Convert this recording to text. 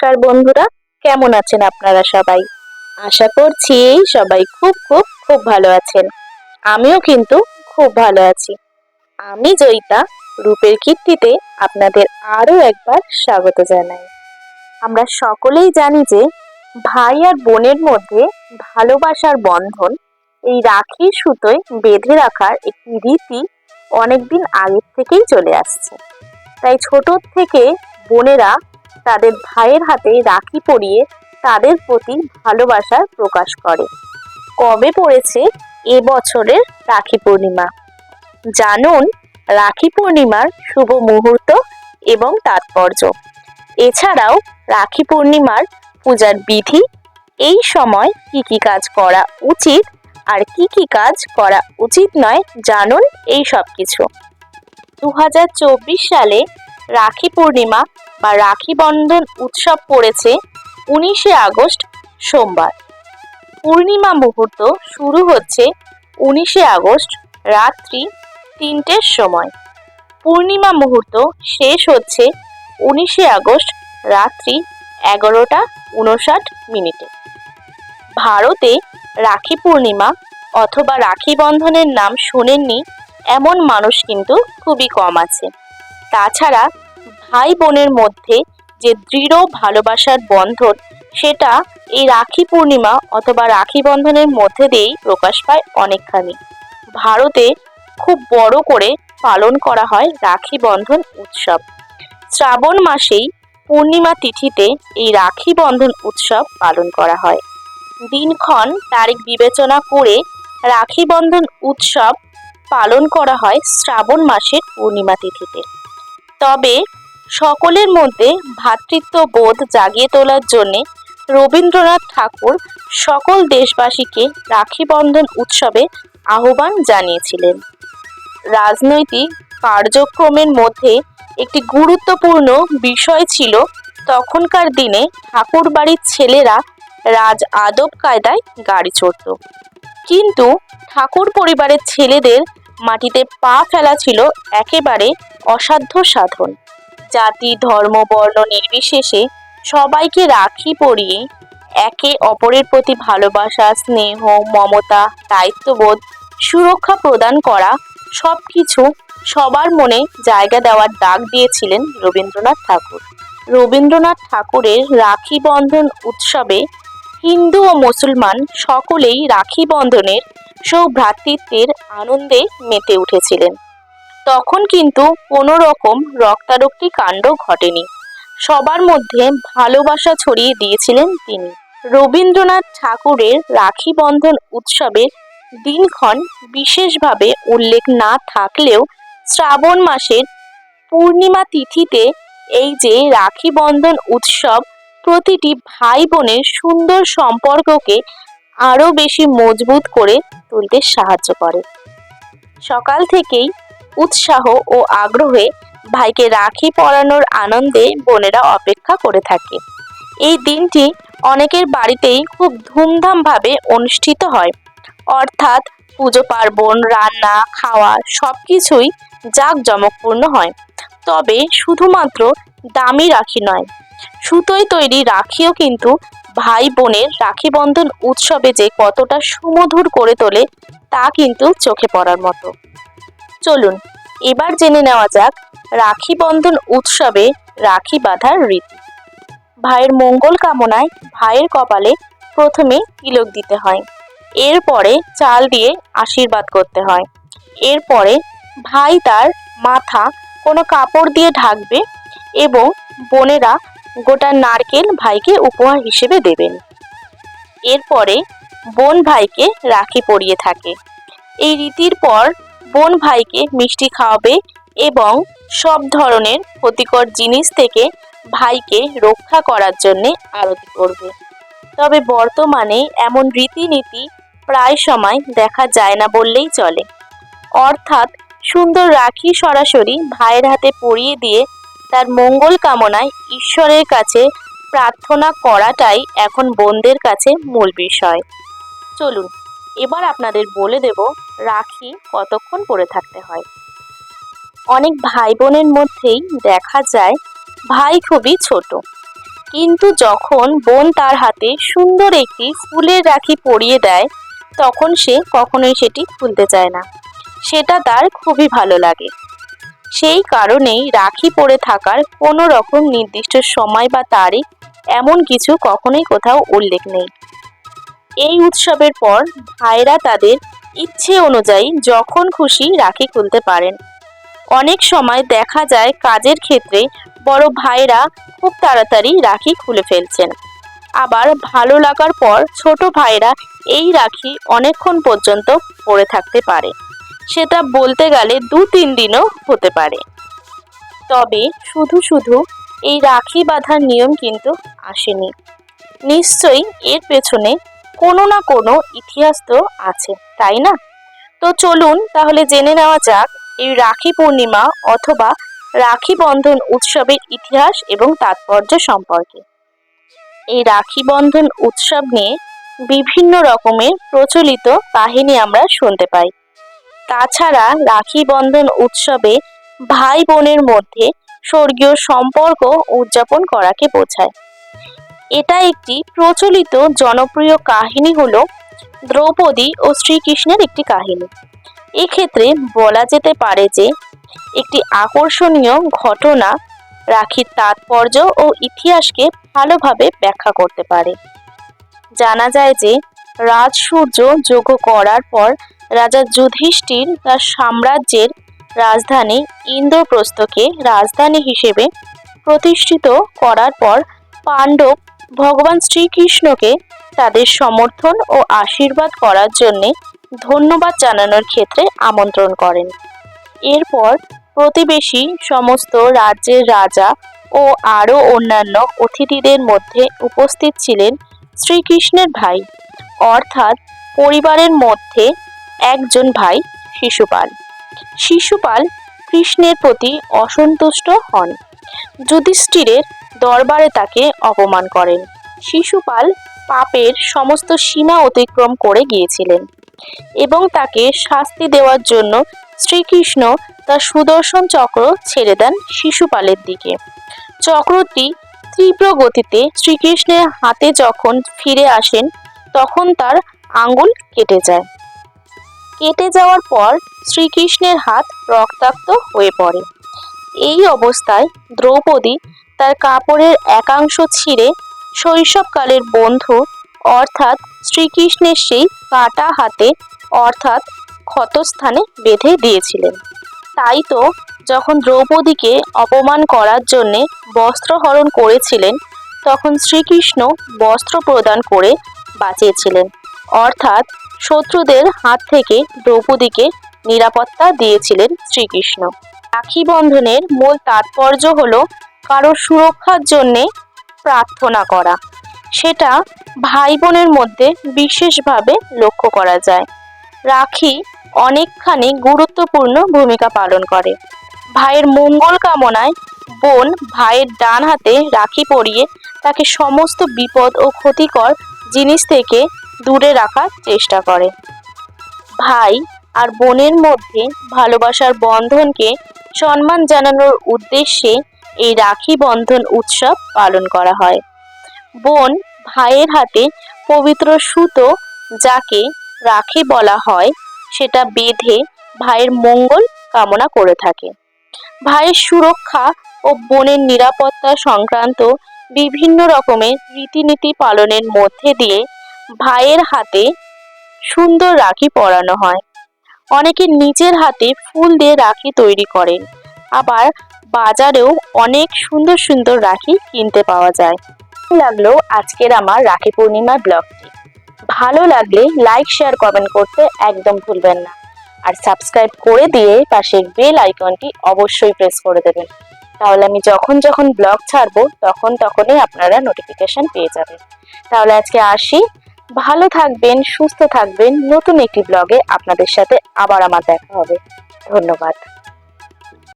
নমস্কার বন্ধুরা, কেমন আছেন আপনারা সবাই? আশা করছি সবাই খুব খুব খুব ভালো আছেন। আমিও কিন্তু খুব ভালো আছি। আমি জয়িতা, রূপের কীর্তিতে আপনাদের আরও একবার স্বাগত জানাই। আমরা সকলেই জানি যে ভাই আর বোনের মধ্যে ভালোবাসার বন্ধন এই রাখির সুতোয় বেঁধে রাখার একটি রীতি অনেকদিন আগের থেকেই চলে আসছে। তাই ছোট থেকে বোনেরা তাদের ভাইয়ের হাতে রাখি পরিয়ে তাদের প্রতি ভালোবাসার প্রকাশ করে। কবে পড়েছে এবছরের রাখি পূর্ণিমা? জানুন রাখি পূর্ণিমার শুভ মুহূর্ত এবং তাৎপর্য। এছাড়াও রাখি পূর্ণিমার পূজার বিধি, এই সময় কি কি কাজ করা উচিত আর কি কি কাজ করা উচিত নয় জানুন এই সব কিছু দু হাজার চব্বিশ সালে রাখি পূর্ণিমা বা রাখি বন্ধন উৎসব পড়েছে উনিশে আগস্ট সোমবার। পূর্ণিমা মুহূর্ত শুরু হচ্ছে উনিশে আগস্ট রাত্রি তিনটের সময়। পূর্ণিমা মুহূর্ত শেষ হচ্ছে উনিশে আগস্ট রাত্রি এগারোটা উনষাট মিনিটে। ভারতে রাখি পূর্ণিমা অথবা রাখি বন্ধনের নাম শোনেননি এমন মানুষ কিন্তু খুবই কম আছে। তাছাড়া ভাই বোনের মধ্যে যে দৃঢ় ভালোবাসার বন্ধন, সেটা এই রাখি পূর্ণিমা অথবা রাখি বন্ধনের মধ্যে দিয়েই প্রকাশ পায় অনেকখানি। ভারতে খুব বড় করে পালন করা হয় রাখি বন্ধন উৎসব। শ্রাবণ মাসেই পূর্ণিমা তিথিতে এই রাখি বন্ধন উৎসব পালন করা হয়। দিনক্ষণ তারিখ বিবেচনা করে রাখি বন্ধন উৎসব পালন করা হয় শ্রাবণ মাসের পূর্ণিমা তিথিতে। তবে সকলের মধ্যে ভ্রাতৃত্ব বোধ জাগিয়ে তোলার জন্যে রবীন্দ্রনাথ ঠাকুর সকল দেশবাসীকে রাখি বন্ধন উৎসবে আহ্বান জানিয়েছিলেন। রাজনৈতিক কার্যক্রমের মধ্যে একটি গুরুত্বপূর্ণ বিষয় ছিল তখনকার দিনে ঠাকুর বাড়ির ছেলেরা রাজ আদব কায়দায় গাড়ি চড়ত। কিন্তু ঠাকুর পরিবারের ছেলেদের মাটিতে পা ফেলা ছিল একেবারে অসাধ্য সাধন। জাতি, ধর্ম, বর্ণ নির্বিশেষে সবাইকে রাখি পরিয়ে একে অপরের প্রতি ভালোবাসা, স্নেহ, মমতা, দায়িত্ববোধ, সুরক্ষা প্রদান করা সব কিছু সবার মনে জায়গা দেওয়ার ডাক দিয়েছিলেন রবীন্দ্রনাথ ঠাকুর। রবীন্দ্রনাথ ঠাকুরের রাখি বন্ধন উৎসবে হিন্দু ও মুসলমান সকলেই রাখি বন্ধনের সৌভ্রাতৃত্বের আনন্দে মেতে উঠেছিলেন। তখন কিন্তু কোনো রকম রক্তারক্তি কাণ্ড ঘটেনি। সবার মধ্যে ভালোবাসা ছড়িয়ে দিয়েছিলেন তিনি। রবীন্দ্রনাথ ঠাকুরের রাখি বন্ধন উৎসবের দিনক্ষণ বিশেষভাবে উল্লেখ না থাকলেও শ্রাবণ মাসের পূর্ণিমা তিথিতে এই যে রাখি বন্ধন উৎসব, প্রতিটি ভাই বোনের সুন্দর সম্পর্ককে আরও বেশি মজবুত করে তুলতে সাহায্য করে। সকাল থেকেই উৎসাহ ও আগ্রহে ভাইকে রাখি পরানোর আনন্দে বোনেরা অপেক্ষা করে থাকে। এই দিনটি অনেকের বাড়িতেই খুব ধুমধামভাবে অনুষ্ঠিত হয়। অর্থাৎ পুজো পার্বণ, রান্না, খাওয়া সব কিছুই জাঁকজমকপূর্ণ হয়। তবে শুধুমাত্র দামি রাখি নয়, সুতোয় তৈরি রাখিও কিন্তু ভাই বোনের রাখি বন্ধন উৎসবে যে কতটা সুমধুর করে তোলে তা কিন্তু চোখে পড়ার মতো। চলুন, এবার জেনে নেওয়া যাক রাখি বন্ধন উৎসবে রাখি বাঁধার রীতি। ভাইয়ের মঙ্গল কামনায় ভাইয়ের কপালে প্রথমে তিলক দিতে হয়, এরপরে চাল দিয়ে আশীর্বাদ করতে হয়, এরপরে ভাই তার মাথা কোনো কাপড় দিয়ে ঢাকবে এবং বোনেরা গোটা নারকেল ভাইকে উপহার হিসেবে দেবেন। এরপরে বোন ভাইকে রাখি পরিয়ে থাকে। এই রীতির পর বোন ভাইকে মিষ্টি খাওয়াবে এবং সব ধরনের ক্ষতিকর জিনিস থেকে ভাইকে রক্ষা করার জন্যে আরতি করবে। তবে বর্তমানে এমন রীতিনীতি প্রায় সময় দেখা যায় না বললেই চলে। অর্থাৎ সুন্দর রাখি সরাসরি ভাইয়ের হাতে পরিয়ে দিয়ে তার মঙ্গল কামনায় ঈশ্বরের কাছে প্রার্থনা করাটাই এখন বোনদের কাছে মূল বিষয়। চলুন এবার আপনাদের বলে দেব, রাখি কতক্ষণ পরে থাকতে হয়। অনেক ভাই বোনের মধ্যেই দেখা যায়, ভাই খুবই ছোট। কিন্তু যখন বোন তার হাতে সুন্দর একটি ফুলের রাখি পরিয়ে দেয়, তখন সে কখনোই সেটি খুলতে চায় না। সেটা তার খুবই ভালো লাগে। সেই কারণেই রাখি পরে থাকার কোনো রকম নির্দিষ্ট সময় বা তারিখ এমন কিছু কখনোই কোথাও উল্লেখ নেই। এই উৎসবের পর ভাইরা তাদের ইচ্ছে অনুযায়ী যখন খুশি রাখি খুলতে পারেন। অনেক সময় দেখা যায় কাজের ক্ষেত্রে বড় ভাইরা খুব তাড়াতাড়ি রাখি খুলে ফেলছেন। আবার ভালো লাগার পর ছোট ভাইরা এই রাখি অনেকক্ষণ পর্যন্ত পরে থাকতে পারে। সেটা বলতে গেলে দু তিন দিনও হতে পারে। তবে শুধু শুধু এই রাখি বাঁধার নিয়ম কিন্তু আসেনি। নিশ্চয়ই এর পেছনে কোনো না কোনো ইতিহাস তো আছে, তাই না? তো চলুন তাহলে জেনে নেওয়া যাক এই রাখি পূর্ণিমা অথবা রাখি বন্ধন উৎসবের ইতিহাস এবং তাৎপর্য সম্পর্কে। এই রাখি বন্ধন উৎসব নিয়ে বিভিন্ন রকমের প্রচলিত কাহিনী আমরা শুনতে পাই। তাছাড়া রাখি বন্ধন উৎসবে ভাই বোনের মধ্যে স্বর্গীয় সম্পর্ক উদযাপন করাকে বোঝায়। এটা একটি প্রচলিত জনপ্রিয় কাহিনী হল দ্রৌপদী ও শ্রীকৃষ্ণের একটি কাহিনী। এক্ষেত্রে বলা যেতে পারে যে একটি আকর্ষণীয় ঘটনা রাখির তাৎপর্য ও ইতিহাসকে ভালোভাবে ব্যাখ্যা করতে পারে। জানা যায় যে রাজসূর্য যোগ্য করার পর রাজা যুধিষ্ঠির তার সাম্রাজ্যের রাজধানী ইন্দ্রপ্রস্থকে রাজধানী হিসেবে প্রতিষ্ঠিত করার পর পাণ্ডব ভগবান শ্রীকৃষ্ণকে তাদের সমর্থন ও আশীর্বাদ করার জন্যে ধন্যবাদ জানানোর ক্ষেত্রে আমন্ত্রণ করেন। এরপর প্রতিবেশী সমস্ত রাজ্যের রাজা ও আরও অন্যান্য অতিথিদের মধ্যে উপস্থিত ছিলেন শ্রীকৃষ্ণের ভাই, অর্থাৎ পরিবারের মধ্যে একজন ভাই শিশুপাল। শিশুপাল কৃষ্ণের প্রতি অসন্তুষ্ট হন। যুধিষ্ঠিরের দরবারে তাকে অপমান করেন। শিশুপাল পাপের সমস্ত সীমা অতিক্রম করে গিয়েছিলেন এবং তাকে শাস্তি দেওয়ার জন্য শ্রীকৃষ্ণ তার সুদর্শন চক্র ছেড়ে দেন শিশুপালের দিকে। চক্রটি তীব্র গতিতে শ্রীকৃষ্ণের হাতে যখন ফিরে আসেন, তখন তার আঙ্গুল কেটে যায়। কেটে যাওয়ার পর শ্রীকৃষ্ণের হাত রক্তাক্ত হয়ে পড়ে। এই অবস্থায় দ্রৌপদী তার কাপড়ের একাংশ ছিঁড়ে শৈশবকালের বন্ধু, অর্থাৎ শ্রীকৃষ্ণের সেই কাটা হাতে, অর্থাৎ ক্ষতস্থানে বেঁধে দিয়েছিলেন। তাই তো যখন দ্রৌপদীকে অপমান করার জন্যে বস্ত্রহরণ করেছিলেন, তখন শ্রীকৃষ্ণ বস্ত্র প্রদান করে বাঁচিয়েছিলেন। অর্থাৎ শত্রুদের হাত থেকে দ্রৌপদীকে নিরাপত্তা দিয়েছিলেন শ্রীকৃষ্ণ। রাখি বন্ধনের মূল তাৎপর্য হলো কারও সুরক্ষার জন্যে প্রার্থনা করা। সেটা ভাই বোনের মধ্যে বিশেষভাবে লক্ষ্য করা যায়। রাখি অনেকখানি গুরুত্বপূর্ণ ভূমিকা পালন করে। ভাইয়ের মঙ্গল কামনায় বোন ভাইয়ের ডান হাতে রাখি পরিয়ে তাকে সমস্ত বিপদ ও ক্ষতিকর জিনিস থেকে দূরে রাখার চেষ্টা করে। ভাই আর বোনের মধ্যে ভালোবাসার বন্ধনকে সম্মান জানানোর উদ্দেশ্যে এই রাখি বন্ধন উৎসব পালন করা হয়। বোন ভাইয়ের হাতে পবিত্র সুতো, যাকে রাখি বলা হয়, সেটা বেঁধে ভাইয়ের মঙ্গল কামনা করে থাকে। ভাইয়ের সুরক্ষা ও বোনের নিরাপত্তা সংক্রান্ত বিভিন্ন রকমের রীতিনীতি পালনের মধ্যে দিয়ে ভাইয়ের হাতে সুন্দর রাখি পরানো হয়। অনেকে নিজের হাতে ফুল দিয়ে রাখি তৈরি করেন। আবার বাজারেও অনেক সুন্দর সুন্দর রাখি কিনতে পাওয়া যায়। লাগল আজকের আমার রাখি পূর্ণিমার ব্লগটি। ভালো লাগলে লাইক শেয়ার কমেন্ট করতে একদম ভুলবেন না। আর সাবস্ক্রাইব করে দিয়ে পাশের বেল আইকনটি অবশ্যই প্রেস করে দেবেন। তাহলে আমি যখন যখন ব্লগ ছাড়বো, তখন তখনই আপনারা নোটিফিকেশন পেয়ে যাবেন। তাহলে আজকে আসি। ভালো থাকবেন, সুস্থ থাকবেন। নতুন একটি ব্লগে আপনাদের সাথে আবার আমার দেখা হবে। ধন্যবাদ।